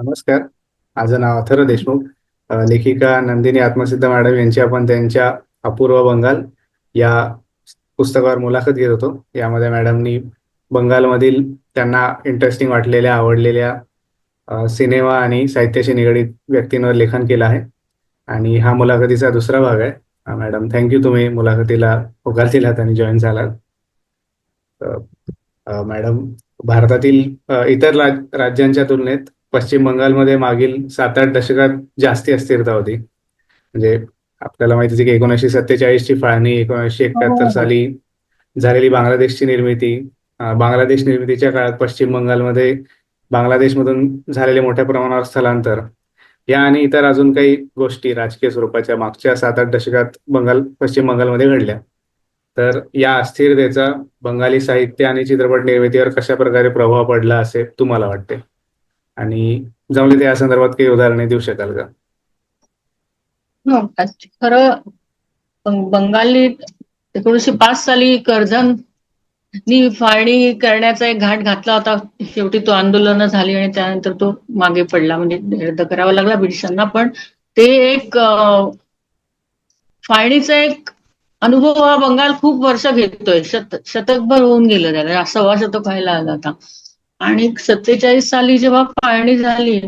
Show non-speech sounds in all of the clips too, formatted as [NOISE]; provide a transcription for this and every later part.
नमस्कार. माझं नाव अथर्व देशमुख. लेखिका नंदिनी आत्मसिद्ध मॅडम यांची आपण त्यांच्या अपूर्व बंगाल या पुस्तकावर मुलाखत घेत होतो. यामध्ये मॅडमनी बंगालमधील त्यांना इंटरेस्टिंग वाटलेल्या आवडलेल्या सिनेमा आणि साहित्याशी निगडीत व्यक्तींवर लेखन केलं आहे. आणि हा मुलाखतीचा दुसरा भाग आहे. मॅडम थँक्यू तुम्ही मुलाखतीला होकार दिलात आणि जॉईन झालात. मॅडम भारतातील इतर राज्यांच्या तुलनेत पश्चिम बंगालमध्ये मागील सात आठ दशकात जास्ती अस्थिरता होती. म्हणजे आपल्याला माहितीच आहे की एकोणीसशे सत्तेचाळीसची फाळणी एकोणीसशे एकाहत्तर हो. साली झालेली बांगलादेशची निर्मिती बांगलादेश निर्मितीच्या काळात पश्चिम बंगालमध्ये बांगलादेशमधून झालेले मोठ्या प्रमाणावर स्थलांतर या आणि इतर अजून काही गोष्टी राजकीय स्वरूपाच्या मागच्या सात आठ दशकात बंगाल पश्चिम बंगालमध्ये घडल्या. तर या अस्थिरतेचा बंगाली साहित्य आणि चित्रपट निर्मितीवर कशा प्रकारे प्रभाव पडला असे तुम्हाला वाटते? आणि जमले तर या संदर्भात काही उदाहरणे देऊ शकाल का? हो, खरं बंग- बंगाली एकोणीसशे पाच साली कर्झननी फाळणी करण्याचा एक घाट घातला होता. शेवटी तो आंदोलन झाली आणि त्यानंतर तो मागे पडला. म्हणजे रद्द करावा लागला ब्रिटिशांना. पण ते एक फाळणीचा एक अनुभव हा बंगाल खूप वर्ष घेतोय. शत शतकभर होऊन गेलं त्याला. सव्वा शतक व्हायला आला आता आणि सत्तेचाळीस साली जेव्हा फाळणी झाली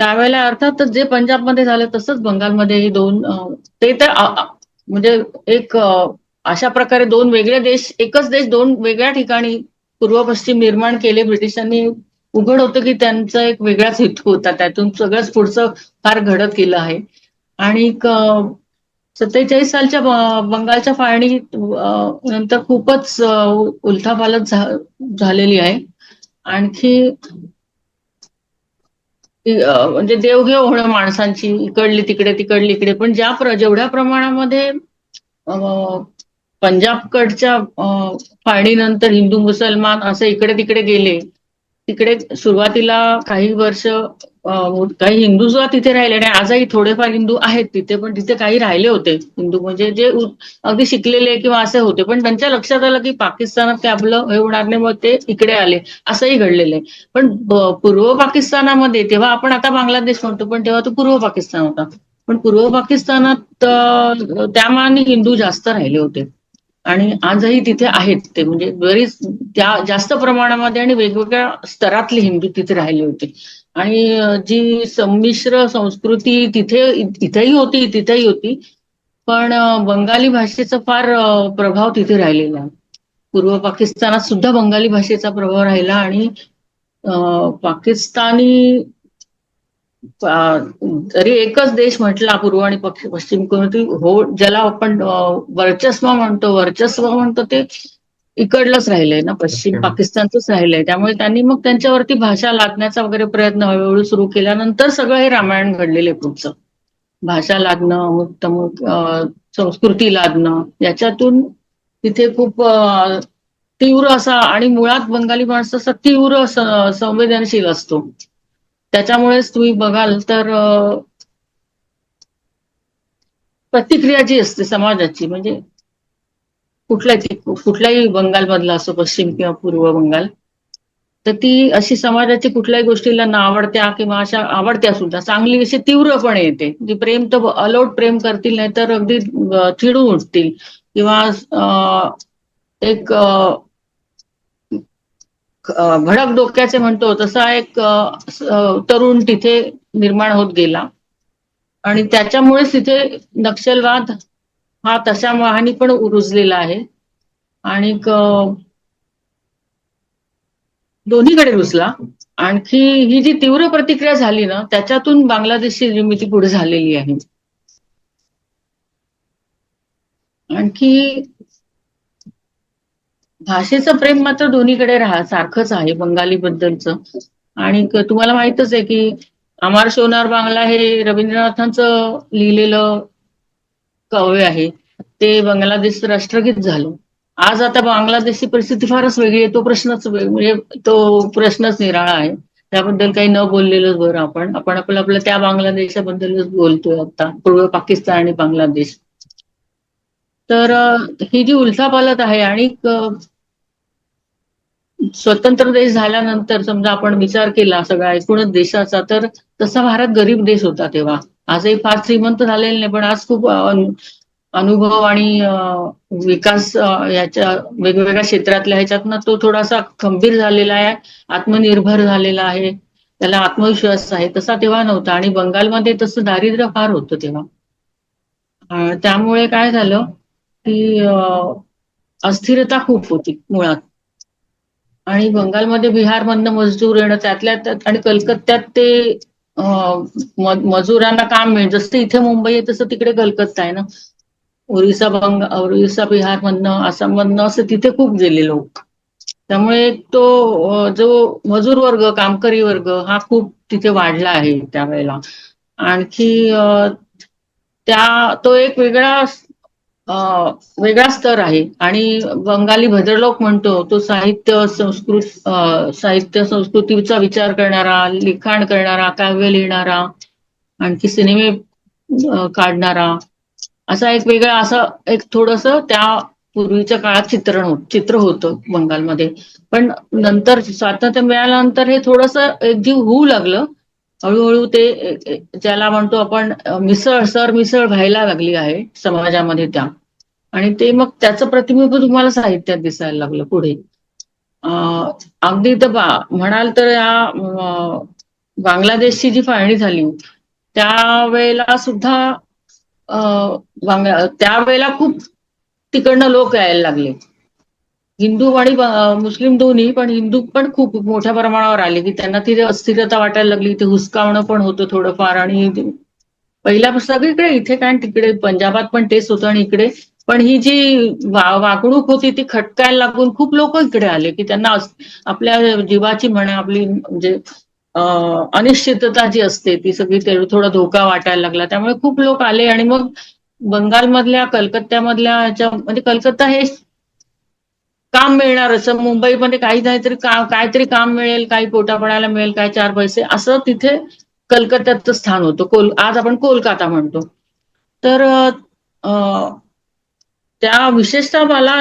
त्यावेळेला अर्थातच जे पंजाबमध्ये झालं तसंच बंगालमध्येही दोन ते तर म्हणजे एक अशा प्रकारे दोन वेगळे देश एकच देश दोन वेगळ्या ठिकाणी पूर्व पश्चिम निर्माण केले. ब्रिटिशांनी उघड होतं की त्यांचा एक वेगळाच हेतू होता. त्यातून सगळंच पुढचं फार घडत गेलं आहे. आणि सत्तेचाळीस सालच्या बंगालच्या फाळणी नंतर खूपच उलथापालत झालेली आहे. आणखी म्हणजे देवघेव होणं माणसांची इकडली तिकडे तिकडली इकडे. पण ज्या जेवढ्या प्रमाणामध्ये पंजाबकडच्या फाळणीनंतर हिंदू मुसलमान असे इकडे तिकडे गेले तिकडे सुरुवातीला काही वर्ष काही हिंदू सुद्धा तिथे राहिले आणि आजही थोडेफार हिंदू आहेत तिथे पण तिथे काही राहिले होते. हिंदू म्हणजे जे अगदी शिकलेले किंवा असे होते पण त्यांच्या लक्षात आलं की पाकिस्तानात ते आपलं हे होणार नाही मग ते इकडे आले. असंही घडलेलं आहे. पण पूर्व पाकिस्तानामध्ये तेव्हा आपण आता बांगलादेश म्हणतो पण तेव्हा तो पूर्व पाकिस्तान होता. पण पूर्व पाकिस्तानात अं, त्या मानाने हिंदू जास्त राहिले होते. आणि आजही तिथे आहेत ते. म्हणजे बरीच त्या जास्त प्रमाणामध्ये आणि वेगवेगळ्या स्तरातले हिंदू तिथे राहिले होते. आणि जी संमिश्र संस्कृती तिथे तिथेही होती तिथेही होती. पण बंगाली भाषेचा फार प्रभाव तिथे राहिलेला. पूर्व पाकिस्तानात सुद्धा बंगाली भाषेचा प्रभाव राहिला आणि पाकिस्तानी जरी एकच देश म्हटला पूर्व आणि पश्चिम कोणती हो ज्याला आपण वर्चस्व म्हणतो. वर्चस्व म्हणतो ते इकडलंच राहिलंय ना पश्चिम. पाकिस्तानचंच राहिलंय. त्यामुळे त्यांनी मग त्यांच्यावरती भाषा लादण्याचा वगैरे प्रयत्न हळूहळू सुरू केल्यानंतर सगळं हे रामायण घडलेलं आहे पुढचं. भाषा लादणं अमुक तमुक संस्कृती लादणं याच्यातून तिथे खूप तीव्र असा आणि मुळात बंगाली माणूस असा तीव्र संवेदनशील असतो. त्याच्यामुळेच तुम्ही बघाल तर प्रतिक्रिया जी असते समाजाची म्हणजे कुठल्याही कुठल्याही बंगालमधला असो पश्चिम किंवा पूर्व बंगाल तर ती अशी समाजाची कुठल्याही गोष्टीला ना आवडत्या किंवा अशा आवडत्या सुद्धा चांगली अशी तीव्रपणे येते. जी प्रेम तर अलोट प्रेम करतील नाही तर अगदी चिडून उठतील. किंवा एक भडक डोक्याचे म्हणतो तसा एक तरुण तिथे निर्माण होत गेला. आणि त्याच्यामुळेच तिथे नक्षलवाद हा तशा वाहनी पण रुजलेला आहे. आणि दोन्हीकडे रुजला. आणखी ही जी तीव्र प्रतिक्रिया झाली ना त्याच्यातून बांगलादेशची निर्मिती पुढे झालेली आहे. आणखी भाषेचं प्रेम मात्र दोन्हीकडे राहा सारखंच आहे बंगाली बद्दलचं आणि तुम्हाला माहितच आहे की अमार सोनार बांगला हे रवींद्रनाथांचं लिहिलेलं कावे आहे. ते बांगलादेश राष्ट्रगीत झालं. आज आता बांगलादेशची परिस्थिती फारच वेगळी आहे. तो प्रश्नच म्हणजे तो प्रश्नच निराळा आहे. त्याबद्दल काही न बोललेलंच बरं आपण. आपण आपलं आपलं त्या बांगलादेशाबद्दलच बोलतोय आता. पूर्व पाकिस्तान आणि बांगलादेश. तर ही जी उलथापालत आहे आणि स्वतंत्र देश झाल्यानंतर समजा आपण विचार केला सगळा एकूणच देशाचा तर तसा भारत गरीब देश होता तेव्हा. आजही फार श्रीमंत झालेले नाही पण आज खूप अनुभव आणि विकास याच्या वेगवेगळ्या क्षेत्रातल्या ह्याच्यातनं तो थोडासा खंबीर झालेला आहे आत्मनिर्भर झालेला आहे त्याला आत्मविश्वास आहे तसा तेव्हा नव्हता आणि बंगालमध्ये तसं दारिद्र्य फार होतं तेव्हा. त्यामुळे काय झालं की अस्थिरता खूप होती मुळात. आणि बंगालमध्ये बिहारमधनं मजदूर येणं त्यातल्या त्यात आणि कलकत्त्यात ते मजुरांना काम मिळेल. जसं इथे मुंबई आहे तसं तिकडे कलकत्ता आहे ना. ओरिसा बंग ओरिसा बिहारमधनं आसाममधनं असं तिथे खूप गेले लोक. त्यामुळे तो जो मजूर वर्ग कामकरी वर्ग हा खूप तिथे वाढला आहे त्यावेळेला. आणखी त्या तो एक वेगळा वेगळा स्तर आहे. आणि बंगाली भद्रलोक म्हणतो तो साहित्य संस्कृत साहित्य संस्कृतीचा विचार करणारा लिखाण करणारा काव्य लिहिणारा आणखी सिनेमे काढणारा असा एक वेगळा असं एक थोडस त्या पूर्वीच्या काळात चित्रण होत चित्र होतं बंगालमध्ये. पण नंतर स्वातंत्र्य मिळाल्यानंतर हे थोडस एकजीव होऊ लागलं. हळूहळू ते ज्याला म्हणतो आपण मिसळ सर मिसळ व्हायला लागली आहे समाजामध्ये त्या. आणि ते मग त्याचं प्रतिबिंब तुम्हाला साहित्यात दिसायला लागलं पुढे. अगदी तर बा म्हणाल तर या बांगलादेशची जी फाळणी झाली त्यावेळेला सुद्धा अं, त्यावेळेला खूप तिकडनं लोक यायला लागले. हिंदू आणि मुस्लिम दोन्ही पण हिंदू पण खूप मोठ्या प्रमाणावर आले. की त्यांना तिथे अस्थिरता वाटायला लागली. ते हुसकावणं पण होतं थोडंफार. आणि ते- पहिल्या सगळीकडे इथे काय तिकडे. पंजाबात पण तेच होतं आणि इकडे. पण ही जी वागणूक होती ती खटकायला लागून खूप लोक इकडे आले. की त्यांना आपल्या जीवाची म्हणा आपली म्हणजे अनिश्चितता जी असते ती सगळी थोडा धोका वाटायला लागला. त्यामुळे खूप लोक आले. आणि मग बंगालमधल्या कलकत्त्यामधल्या म्हणजे कलकत्ता हे काम मिळणार असं मुंबईमध्ये काही काहीतरी काहीतरी काम मिळेल काही पोटापणाला मिळेल काय चार पैसे असं तिथे कलकत्त्याचं स्थान होतं. कोल आज आपण कोलकाता म्हणतो. तर अं, त्या विशेषतः मला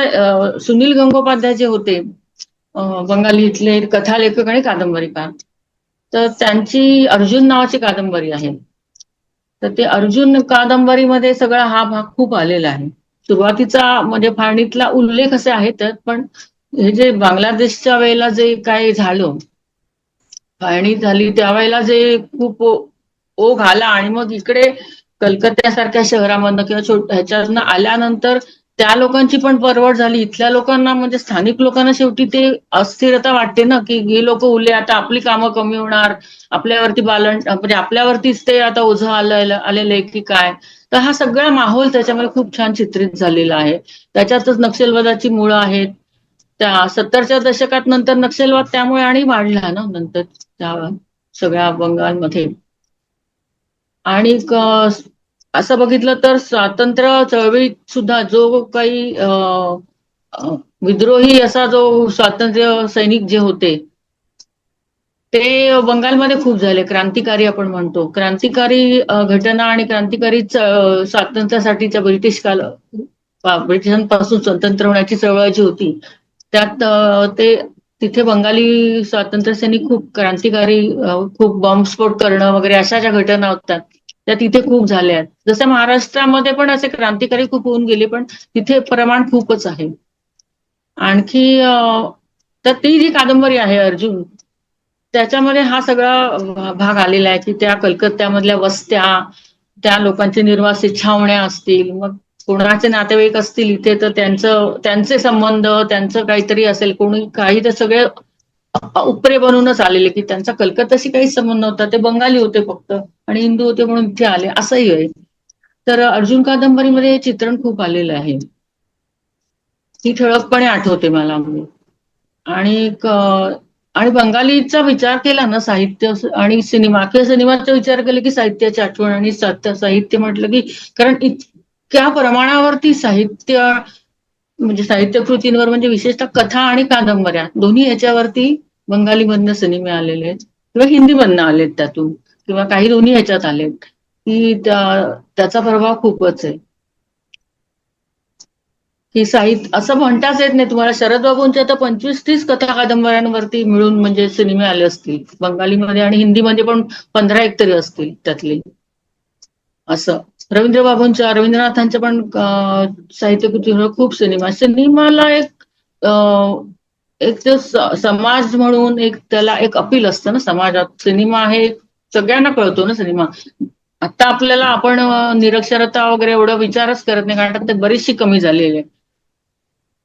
सुनील गंगोपाध्याय जे होते बंगाली इथले कथालेखक आणि कादंबरीकार तर त्यांची अर्जुन नावाची कादंबरी आहे. तर ते अर्जुन कादंबरीमध्ये सगळा हा भाग खूप आलेला आहे. सुरुवातीचा म्हणजे फाळणीतला उल्लेख असे आहेत पण हे जे बांगलादेशच्या वेळेला जे काय झालं फाळणी झाली त्यावेळेला जे खूप ओघ आला आणि मग इकडे कलकत्त्यासारख्या शहरामधनं किंवा छोट ह्याच्यातनं आल्यानंतर त्या लोकांची पण परवड झाली. इथल्या लोकांना म्हणजे स्थानिक लोकांना शेवटी ते अस्थिरता वाटते ना की हे लोक उरले आता आपली कामं कमी होणार आपल्यावरती बालन म्हणजे आपल्यावरतीच ते आता ओझं आलं आलेलं आहे की काय? तर हा सगळा माहोल त्याच्यामध्ये खूप छान चित्रित झालेला आहे. त्याच्यातच नक्षलवादाची मुळं आहेत. त्या सत्तरच्या दशकात नंतर नक्षलवाद त्यामुळे आणि वाढला ना नंतर त्या सगळ्या बंगालमध्ये आणि असं बघितलं तर स्वातंत्र्य चळवळीत सुद्धा जो काही विद्रोही असा जो स्वातंत्र्य सैनिक जे होते ते बंगालमध्ये खूप झाले. क्रांतिकारी आपण म्हणतो. क्रांतिकारी घटना आणि क्रांतिकारी स्वातंत्र्यासाठीच्या ब्रिटिश काल ब्रिटिशांपासून स्वतंत्र होण्याची चळवळ जी होती त्यात ते तिथे बंगाली स्वातंत्र्य सैनिक खूप क्रांतिकारी खूप बॉम्बस्फोट करणं वगैरे अशा ज्या घटना होतात त्या तिथे खूप झाल्या आहेत. जसं महाराष्ट्रामध्ये पण असे क्रांतिकारी खूप होऊन गेले पण तिथे प्रमाण खूपच आहे. आणखी तर ती जी कादंबरी आहे अर्जुन त्याच्यामध्ये हा सगळा भाग आलेला आहे की त्या कलकत्त्यामधल्या वस्त्या त्या लोकांचे निर्वासित छावण्या असतील मग कोणाचे नातेवाईक असतील इथे तर त्यांचं त्यांचे संबंध त्यांचं काहीतरी असेल कोणी काही तर सगळे उपरे बनूनच आलेले की त्यांचा कलकत्ताशी काही संबंध नव्हता ते बंगाली होते फक्त आणि हिंदू होते म्हणून इथे आले असंही आहे. तर अर्जुन कादंबरीमध्ये हे चित्रण खूप आलेलं आहे. ती ठळकपणे आठवते मला. आणि आणि बंगालीचा विचार केला ना साहित्य आणि सिनेमा किंवा सिनेमाचा विचार केला की साहित्याची आठवण आणि साहित्य साहित्य म्हटलं की कारण इतक्या प्रमाणावरती साहित्य म्हणजे साहित्य कृतींवर म्हणजे विशेषतः कथा आणि कादंबऱ्या दोन्ही ह्याच्यावरती बंगालीमधनं सिनेमे आलेले आहेत किंवा हिंदीमधनं आलेत त्यातून किंवा काही दोन्ही ह्याच्यात आलेत की त्याचा प्रभाव खूपच आहे. ही साहित्य असं म्हणताच येत नाही. तुम्हाला शरद बाबूंच्या तर पंचवीस तीस कथा कादंबऱ्यांवरती मिळून म्हणजे सिनेमे आले असतील. बंगालीमध्ये आणि हिंदीमध्ये पण पंधरा एक तरी असतील त्यातले. असं. रवींद्र बाबूंच्या रवींद्रनाथांच्या पण अं, साहित्यकृतीवर खूप सिनेमा. सिनेमाला एक एक समाज म्हणून एक त्याला एक अपील असतं ना समाजात. सिनेमा हे सगळ्यांना कळतो ना सिनेमा. आता आपल्याला आपण निरक्षरता वगैरे एवढं विचारच करत नाही. कारण ते बरीचशी कमी झालेली आहे.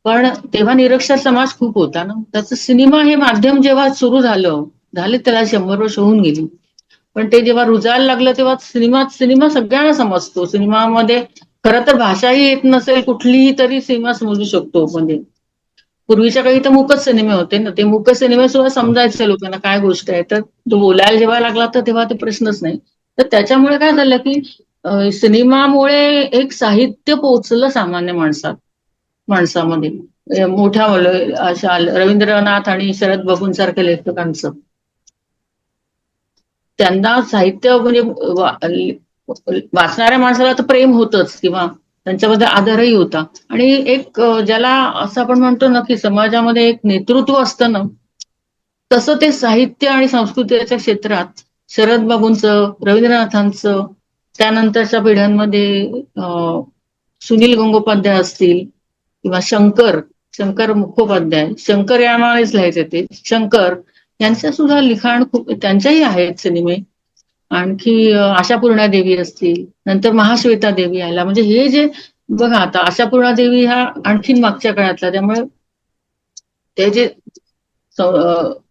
पण तेव्हा निरक्षर समाज खूप होता ना. त्याचं सिनेमा हे माध्यम जेव्हा सुरू झालं झाले त्याला शंभर वर्ष होऊन गेली. पण ते जेव्हा रुजायला लागलं तेव्हा सिनेमा सिनेमा सगळ्यांना समजतो. सिनेमामध्ये खरं तर भाषाही येत नसेल कुठलीही तरी सिनेमा समजू शकतो म्हणजे. पूर्वीच्या काळी तर मूकच सिनेमे होते ना. ते मूक सिनेमे सुद्धा समजायचे लोकांना काय गोष्ट आहे. तर तो बोलायला जेव्हा लागला तर तेव्हा ते प्रश्नच नाही. तर त्याच्यामुळे काय झालं की सिनेमामुळे एक साहित्य पोहोचलं सामान्य माणसात. माणसामध्ये. म्हणजे मोठ्या अशा रवींद्रनाथ आणि शरद बाबूंसारख्या लेखकांचं. त्यांना साहित्य म्हणजे वाचणाऱ्या माणसाला तर प्रेम होतच किंवा त्यांच्यामध्ये आदरही होता. आणि एक ज्याला असं आपण म्हणतो ना की समाजामध्ये एक नेतृत्व असतं ना तसं ते साहित्य आणि संस्कृतीच्या क्षेत्रात शरद बाबूंचं रवींद्रनाथांचं त्यानंतरच्या पिढ्यांमध्ये सुनील गंगोपाध्याय असतील किंवा शंकर शंकर मुखोपाध्याय शंकर यामाळेच लिहायचे ते. शंकर यांच्या सुद्धा लिखाण खूप त्यांच्याही आहेत सिनेमे. आणखी आशापूर्णा देवी असतील नंतर महाश्वेता देवी आला म्हणजे हे जे बघा आता आशापूर्णा देवी हा आणखीन मागच्या काळातला. त्यामुळे ते जे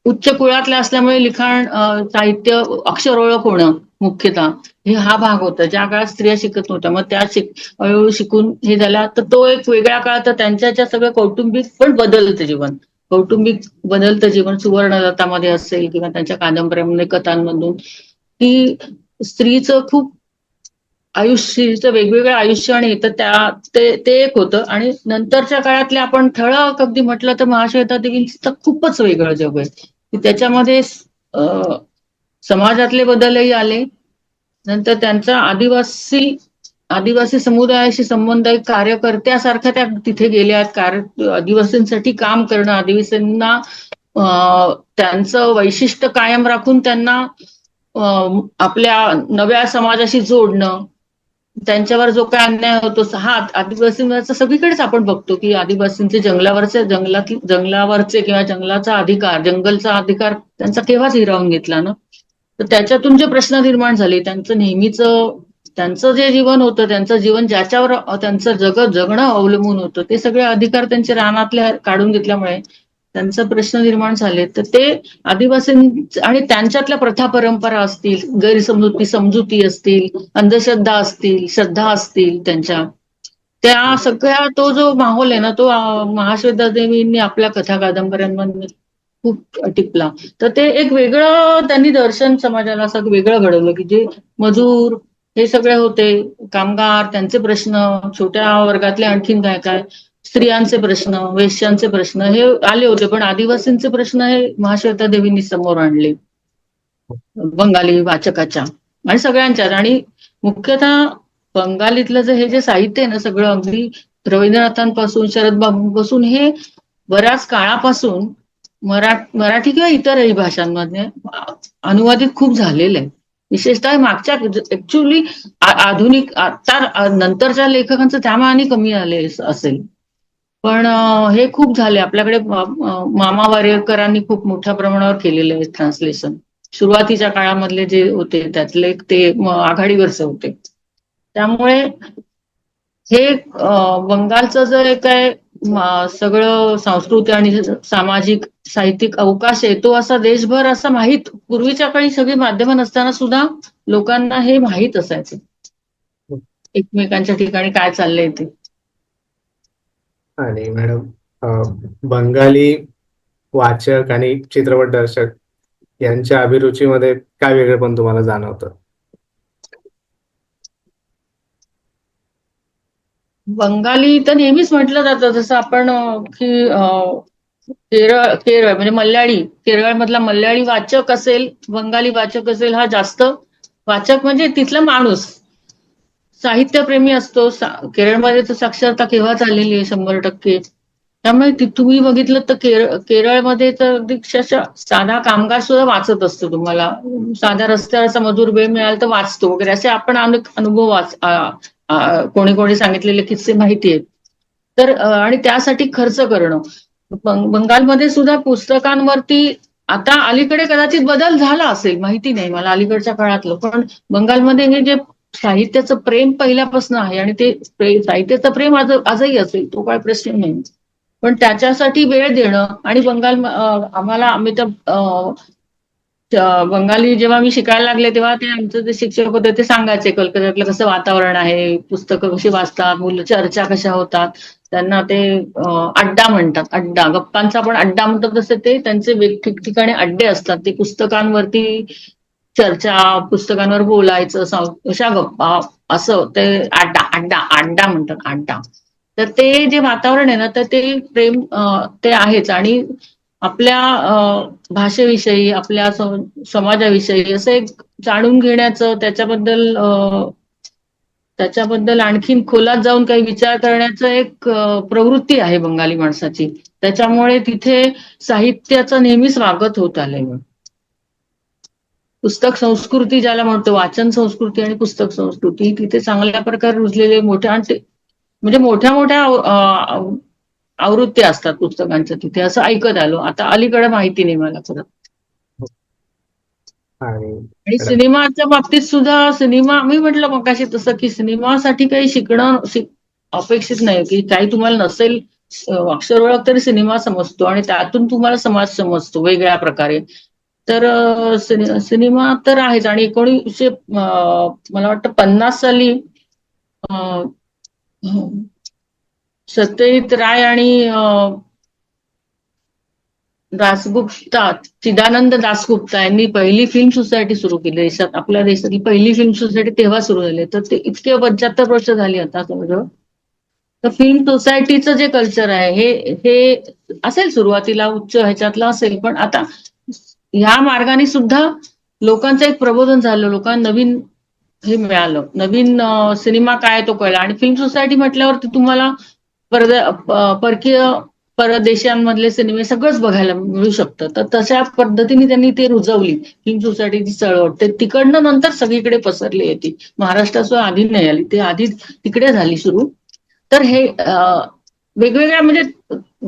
उच्च कुळातल्या असल्यामुळे लिखाण साहित्य अक्षर ओळख होणं मुख्यतः. हे हा भाग होता. ज्या काळात स्त्रिया शिकत नव्हत्या मग त्या शिक हळूहळू शिकून हे झाल्या तर तो एक वेगळा काळात तर त्यांच्या सगळं कौटुंबिक पण बदलतं जीवन. कौटुंबिक बदलतं जीवन सुवर्णलतामध्ये असेल किंवा त्यांच्या कादंबऱ्यामध्ये कथांमधून की स्त्रीचं खूप आयुष्य वेगवेगळं आयुष्य आणि तर त्या ते ते एक होतं. आणि नंतरच्या काळातले आपण ठळक अगदी म्हटलं तर महाश्वेता देवींचं खूपच वेगळं जग आहे. की त्याच्यामध्ये समाजातले बदलही आले. नंतर त्यांचा आदिवासी आदिवासी समुदायाशी संबंध कार्यकर्त्यासारख्या त्या तिथे गेल्या आहेत. कार्य आदिवासींसाठी काम करणं आदिवासींना त्यांचं वैशिष्ट्य कायम राखून त्यांना आपल्या नव्या समाजाशी जोडणं. त्यांच्यावर जो काय अन्याय होतो हा आदिवासींवरचा सगळीकडेच आपण बघतो की आदिवासींचे जंगलावरचे जंगलात जंगलावरचे किंवा जंगलाचा अधिकार जंगलचा अधिकार त्यांचा केव्हाच हिरावून घेतला ना? तर त्याच्यातून जे प्रश्न निर्माण झाले त्यांचं नेहमीच त्यांचं जे जीवन होतं त्यांचं जीवन ज्याच्यावर त्यांचं जग जगणं अवलंबून होतं ते सगळे अधिकार त्यांचे रानातले काढून घेतल्यामुळे त्यांचा प्रश्न निर्माण झाले. तर ते आदिवासी आणि त्यांच्यातल्या प्रथा परंपरा असतील गैरसमजुती समजुती असतील अंधश्रद्धा असतील श्रद्धा असतील त्यांच्या. त्या सगळ्या तो जो माहोल आहे ना तो महाश्वेता देवींनी आपल्या कथा कादंबऱ्यांमध्ये खूप टिपला. तर ते एक वेगळं त्यांनी दर्शन समाजाला असं वेगळं घडवलं की जे मजूर हे सगळे होते कामगार त्यांचे प्रश्न छोट्या वर्गातले आणखीन काय काय स्त्रियांचे प्रश्न वेश्यांचे प्रश्न हे आले होते. पण आदिवासींचे प्रश्न हे महाश्वेता देवींनी समोर आणले. बंगाली वाचकाच्या आणि सगळ्यांच्याच आणि मुख्यतः बंगालीतलं जे हे जे साहित्य आहे ना सगळं अगदी रवींद्रनाथांपासून शरद बाबूंपासून हे बऱ्याच काळापासून मरा मराठी किंवा इतरही भाषांमध्ये अनुवादित खूप झालेलं आहे विशेषतः मागच्या ऍक्च्युली आधुनिक आता नंतरच्या लेखकांचं त्यामानाने कमी आले असेल. पण हे खूप झाले. आपल्याकडे मामा वारेकरांनी खूप मोठ्या प्रमाणावर केलेलं आहे ट्रान्सलेशन सुरुवातीच्या काळामधले जे होते त्यातले ते आघाडीवरचे होते. त्यामुळे हे बंगालचं जे काय आहे सगळं सांस्कृतिक आणि सामाजिक साहित्यिक अवकाश आहे तो असा देशभर असा माहीत. पूर्वीच्या काळी सगळी माध्यमं नसताना सुद्धा लोकांना हे माहीत असायचं. एकमेकांच्या ठिकाणी काय चाललंय ते. आणि मॅडम बंगाली वाचक आणि चित्रपट दर्शक यांच्या अभिरुचीमध्ये काय वेगळेपण तुम्हाला जाणवतं? बंगाली तर नेहमीच म्हटलं जातं. जसं आपण की केरळ केरळ म्हणजे मल्याळी केरळमधला मल्याळी वाचक असेल बंगाली वाचक असेल हा जास्त वाचक म्हणजे तिथला माणूस. साहित्यप्रेमी असतो. सा- केरळमध्ये तर साक्षरता केव्हाच आलेली आहे? शंभर टक्के. त्यामुळे तुम्ही बघितलं तर केरळ केरळमध्ये तर अगदी साधा कामगार सुद्धा वाचत असतो तुम्हाला. साध्या रस्त्यावर असा मजूर वेळ मिळाला तर वाचतो वगैरे. असे आपण अनेक अनुभव वाच कोणी कोणी सांगितलेले किस्से माहिती आहेत. तर आणि त्यासाठी खर्च करणं. बंगालमध्ये सुद्धा पुस्तकांवरती आता अलीकडे कदाचित बदल झाला असेल माहिती नाही मला अलीकडच्या काळातलं. पण बंगालमध्ये हे जे साहित्याचं प्रेम पहिल्यापासून आहे आणि ते साहित्याचं प्रेम आज आजही असेल तो काय प्रश्न नाही. पण त्याच्यासाठी वेळ देणं आणि बंगाल आम्हाला आम्ही तर बंगाली जेव्हा मी शिकायला लागले तेव्हा ते आमचे जे शिक्षक होते ते सांगायचे कलकत्यातलं कसं वातावरण आहे पुस्तकं कशी वाचतात मुलं चर्चा कशा होतात त्यांना ते अड्डा म्हणतात अड्डा. गप्पांचा पण अड्डा म्हणतात तसं ते त्यांचे वेग ठिकठिकाणी अड्डे असतात. ते पुस्तकांवरती चर्चा पुस्तकांवर बोलायचं अशा गप्पा असं ते अड्डा अड्डा अड्डा म्हणतात अड्डा. तर ते जे वातावरण आहे ना तर ते प्रेम ते आहेच. आणि आपल्या अ, भाषेविषयी आपल्या समाजाविषयी असं एक जाणून घेण्याचं त्याच्याबद्दल त्याच्याबद्दल आणखीन खोलात जाऊन काही विचार करण्याचं एक प्रवृत्ती आहे बंगाली माणसाची. त्याच्यामुळे तिथे साहित्याचं नेहमी स्वागत होत आलंय. पुस्तक संस्कृती ज्याला म्हणतो वाचन संस्कृती आणि पुस्तक संस्कृती तिथे चांगल्या प्रकारे रुजलेले मोठ्या आणि म्हणजे मोठ्या मोठ्या आवृत्त्या असतात पुस्तकांच्या तिथे असं ऐकत आलो. आता अलीकडे माहिती नाही मला खरं. आणि सिनेमाच्या बाबतीत सुद्धा सिनेमा मी म्हटलं मगाशी तसं की सिनेमासाठी काही शिकणं शिक- अपेक्षित नाही. की काही तुम्हाला नसेल अक्षर ओळख तरी सिनेमा समजतो आणि त्यातून तुम्हाला समाज समजतो वेगळ्या प्रकारे. तर सिनेमा तर आहेच. आणि एकोणीसशे मला वाटतं पन्नास साली सत्यजित राय आणि दासगुप्ता चिदानंद दासगुप्ता यांनी पहिली फिल्म सोसायटी सुरू केली. देशात आपल्या देशातली पहिली फिल्म सोसायटी तेव्हा सुरू झाली. तर ते इतके पंच्याहत्तर वर्ष झाली आता समजा तर फिल्म सोसायटीचं जे कल्चर आहे हे हे असेल सुरुवातीला उच्च ह्याच्यातलं असेल पण आता ह्या मार्गाने सुद्धा लोकांचं एक प्रबोधन झालं लोकांना नवीन हे मिळालं. नवीन सिनेमा काय तो कळला. आणि फिल्म सोसायटी म्हटल्यावरती तुम्हाला परद परकीय परदेशांमधले सिनेमे सगळंच बघायला मिळू शकतं. तर तशा पद्धतीने त्यांनी ते रुजवली. फिल्म सोसायटीची चळवळ. ते तिकडनं नंतर सगळीकडे पसरली आहे ती महाराष्ट्रासह आधी नाही आली. ते आधीच तिकडे झाली सुरू. तर हे वेगवेगळ्या म्हणजे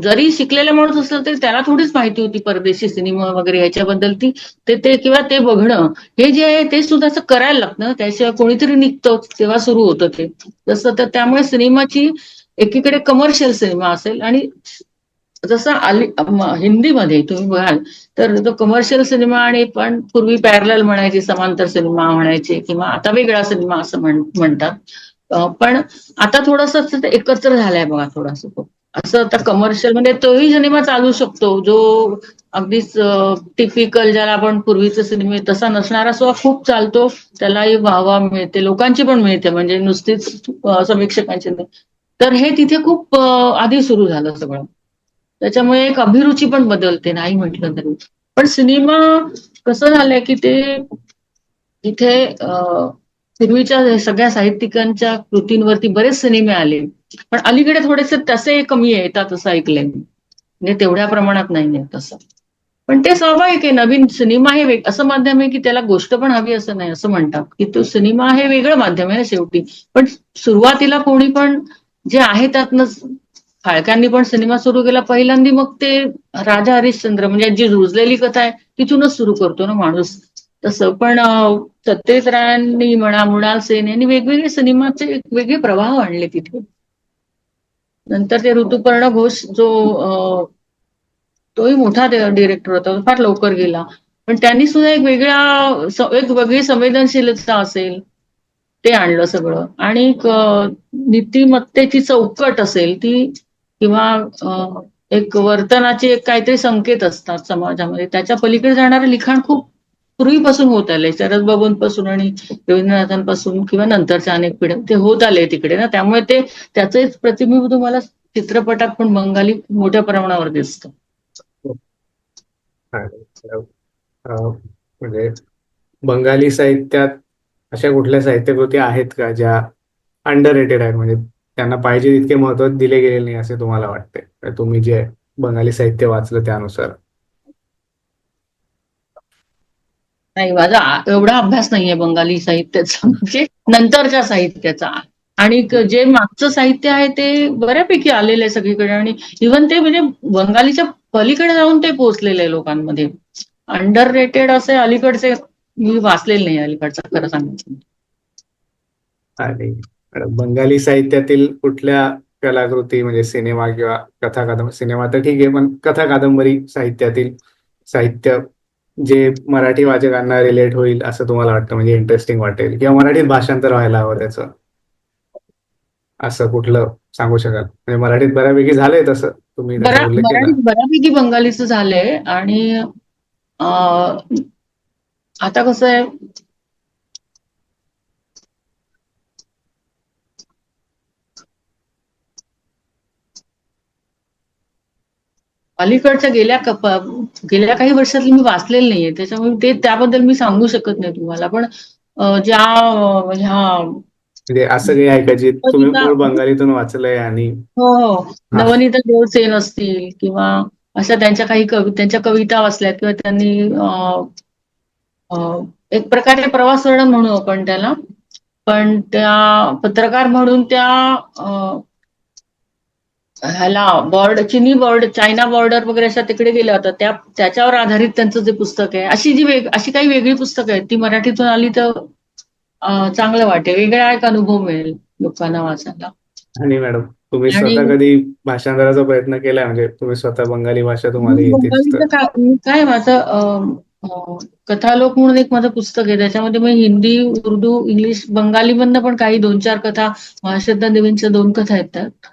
जरी शिकलेला माणूस असला तरी त्याला थोडीच माहिती होती परदेशी सिनेमा वगैरे ह्याच्याबद्दल ती. ते ते किंवा ते बघणं. हे जे आहे ते सुद्धा असं करायला लागतं. ना त्याशिवाय कोणीतरी निघतं तेव्हा सुरू होतं ते. तसं तर त्यामुळे सिनेमाची एकीकडे कमर्शियल सिनेमा असेल आणि जसं आली हिंदीमध्ये तुम्ही बघाल तर तो कमर्शियल सिनेमा आणि पण पूर्वी पॅरल म्हणायचे समांतर सिनेमा म्हणायचे किंवा आता वेगळा सिनेमा असं म्हणतात. पण आता थोडस एकत्र झालाय बघा थोडासा तो असं आता कमर्शियल म्हणजे तोही सिनेमा चालू शकतो. जो अगदीच टिपिकल ज्याला आपण पूर्वीचे सिनेमे तसा नसणारा सुद्धा खूप चालतो. त्यालाही वाहवा मिळते लोकांची पण मिळते. म्हणजे नुसतीच समीक्षकांची नाही. तर हे तिथे खूप आधी सुरू झालं सगळं. त्याच्यामुळे एक अभिरुची पण बदलते नाही म्हटलं तरी. पण सिनेमा कसं झालंय की ते इथे पूर्वीच्या सगळ्या साहित्यिकांच्या कृतींवरती बरेच सिनेमे आले. पण अलीकडे थोडेसे तसे कमी येतात असं ऐकलंय मी. म्हणजे तेवढ्या प्रमाणात नाही आहे तसं. पण ते स्वाभाविक आहे नवीन सिनेमा हे वेग असं माध्यम आहे की त्याला गोष्ट पण हवी असं नाही असं म्हणतात. की तो सिनेमा हे वेगळं माध्यम आहे ना शेवटी. पण सुरुवातीला कोणी पण जे आहे त्यातनंच फाळक्यांनी पण सिनेमा सुरू केला. पहिल्यांदी मग ते राजा हरिश्चंद्र म्हणजे जी रुजलेली कथा आहे तिथूनच सुरू करतो ना माणूस. तसं पण अं, सत्यजित रायांनी म्हणा मृणाल सेन यांनी वेगवेगळे सिनेमाचे एक वेगळे प्रवाह आणले तिथे. नंतर ते ऋतुपर्ण घोष जो तोही मोठा डिरेक्टर होता फार लवकर गेला. पण त्यांनी सुद्धा एक वेगळा एक वेगळी संवेदनशीलता असेल ते आणलं सगळं. आणि नीतिमत्तेची चौकट असेल ती किंवा एक वर्तनाचे एक काहीतरी संकेत असतात समाजामध्ये. त्याच्या पलीकडे जाणारं लिखाण खूप पूर्वीपासून होत आले शरद बाबूंपासून आणि रवींद्रनाथांपासून किंवा नंतरच्या अनेक पिढ्या ते होत आले तिकडे ना. त्यामुळे ते त्याचं प्रतिबिंब तुम्हाला चित्रपटात पण बंगाली मोठ्या प्रमाणावर दिसत. म्हणजे बंगाली साहित्यात अशा कुठल्या साहित्यकृती आहेत का ज्या अंडर रेटेड आहेत? म्हणजे त्यांना पाहिजे तितके महत्त्व दिले गेले नाही असे तुम्हाला वाटते? तुम्ही जे बंगाली साहित्य वाचलं त्यानुसार. नाही माझा एवढा अभ्यास नाहीये बंगाली साहित्याचा. [LAUGHS] म्हणजे नंतरच्या साहित्याचा. आणि जे मागचं साहित्य आहे ते बऱ्यापैकी आलेलं आहे सगळीकडे. आणि इव्हन ते म्हणजे बंगालीच्या पलीकडे जाऊन ते पोहोचलेले आहे लोकांमध्ये. अंडर रेटेड असे अलीकडचे मी वाचलेले नाही अलीकडचं खरं सांगायचं आणि बंगाली साहित्यातील कुठल्या कलाकृती म्हणजे सिनेमा किंवा कथा कादंबरी सिनेमा तर ठीक आहे पण कथा कादंबरी साहित्यातील साहित्य जे मराठी वाचकांना रिलेट होईल असं तुम्हाला वाटतं म्हणजे इंटरेस्टिंग वाटेल किंवा मराठीत भाषांतर व्हायला हवं त्याचं? असं कुठलं सांगू शकाल? म्हणजे मराठीत बऱ्यापैकी झालंय तसं. तुम्ही बऱ्यापैकी बंगालीचं झालंय आणि अं, आता कसं आहे अलीकडच्या गेल्या कप गेल्या काही वर्षातली मी वाचलेली नाहीये. त्याच्यामुळे ते त्याबद्दल मी सांगू शकत नाही तुम्हाला. पण ज्या ह्या म्हणजे असं काही आहे का जे तुम्ही कविता- मूळ बंगालीतून वाचलंय आणि हो हो. नवनीता देवसेन असतील किंवा अशा त्यांच्या काही कवि त्यांच्या कविता वाचल्यात किंवा त्यांनी एक प्रकारे प्रवास वर्णन म्हणू आपण त्याला. पण त्या पत्रकार म्हणून त्या ह्याला बॉर्ड चिनी बॉर्ड चायना बॉर्डर वगैरे अशा तिकडे गेल्या होत्या. त्या त्याच्यावर आधारित त्यांचं जे पुस्तक आहे अशी जी वेग अशी काही वेगळी पुस्तकं आहेत ती मराठीतून आली तर चांगलं वाटेल. वेगळा एक अनुभव मिळेल लोकांना वाचायला. आणि मॅडम तुम्ही स्वतः कधी भाषांतराचा प्रयत्न केलाय? म्हणजे तुम्ही स्वतः बंगाली भाषा तुम्हाला काय माझं कथालोक म्हणून एक माझं पुस्तक आहे. त्याच्यामध्ये मी हिंदी उर्दू इंग्लिश बंगाली मधनं पण काही दोन चार कथा महाश्रद्धा देवींच्या दोन कथा आहेत त्यात.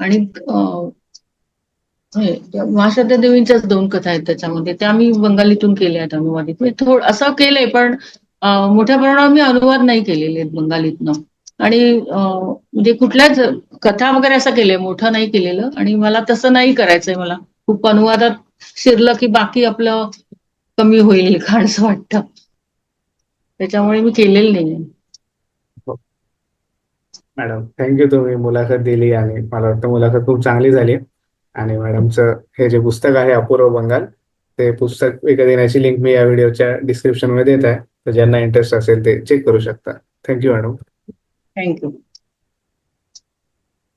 आणि हे, महाश्रद्धा देवींच्याच दोन कथा आहेत त्याच्यामध्ये. त्या मी बंगालीतून केल्या आहेत अनुवादित. मी थोड असं केलंय पण मोठ्या प्रमाणावर मी अनुवाद नाही केलेले आहेत बंगालीतनं. आणि म्हणजे कुठल्याच कथा वगैरे असं केलंय मोठं नाही केलेलं. आणि मला तसं नाही करायचंय मला. खूप अनुवादात शिरलं की बाकी आपलं कमी होईल लिखाण असं वाटतं. त्याच्यामुळे मी केलेलं नाहीये. मॅडम थँक्यू तुम्ही मुलाखत दिली आणि मला वाटतं मुलाखत खूप चांगली झाली. आणि मॅडमचं हे जे पुस्तक आहे अपूर्व बंगाल ते पुस्तक विकत घेण्याची लिंक मी या व्हिडिओच्या डिस्क्रिप्शनमध्ये देत आहे. तर ज्यांना इंटरेस्ट असेल ते चेक करू शकता. Thank you madam thank you